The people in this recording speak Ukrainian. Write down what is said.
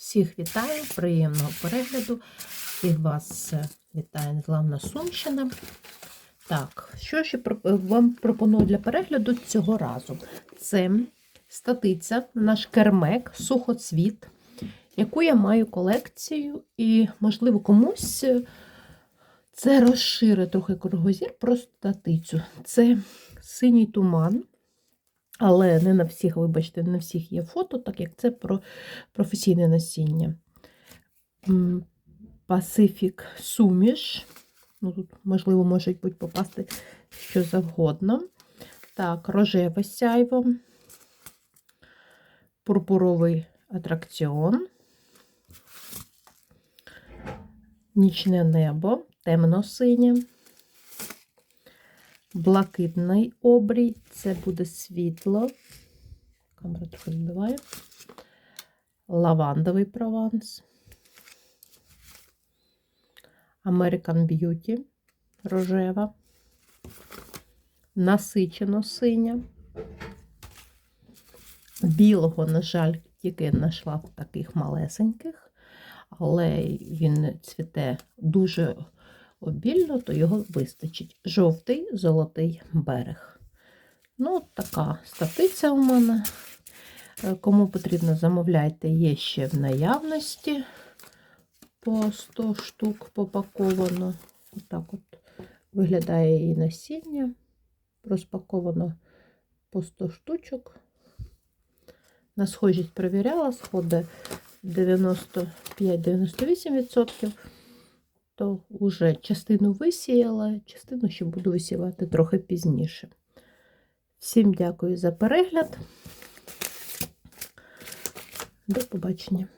Всіх вітаю, приємного перегляду. Всіх вас вітає незламна Сумщина. Так, що ще е, вам пропоную для перегляду цього разу? Це статиця, наш кермек, сухоцвіт, яку я маю колекцію, і, можливо, комусь е, це розширить трохи кругозір про статицю. Це синій туман. Але не на всіх, вибачте, не на всіх є фото, так як це про професійне насіння. Pacific суміш. Ну, тут, можливо, можуть бути попасти що завгодно. Так, рожеве сяйво, пурпуровий атракціон, нічне небо, темно-синє, блакитний обрій, це буде світло. Камера трохи збиває. Лавандовий прованс. American Beauty рожева. Насичено синя. Білого, на жаль, тільки знайшла таких малесеньких, але він цвіте дуже обільно, то його вистачить. Жовтий, золотий берег. Ну, от така статиця у мене. Е, Кому потрібно, замовляйте, є ще в наявності по 100 штук попаковано. Отак от виглядає її насіння. Розпаковано по 100 штучок. На схожість перевіряла, сходи 95-98%, то вже частину висіяла, частину ще буду висівати трохи пізніше. Всім дякую за перегляд. До побачення.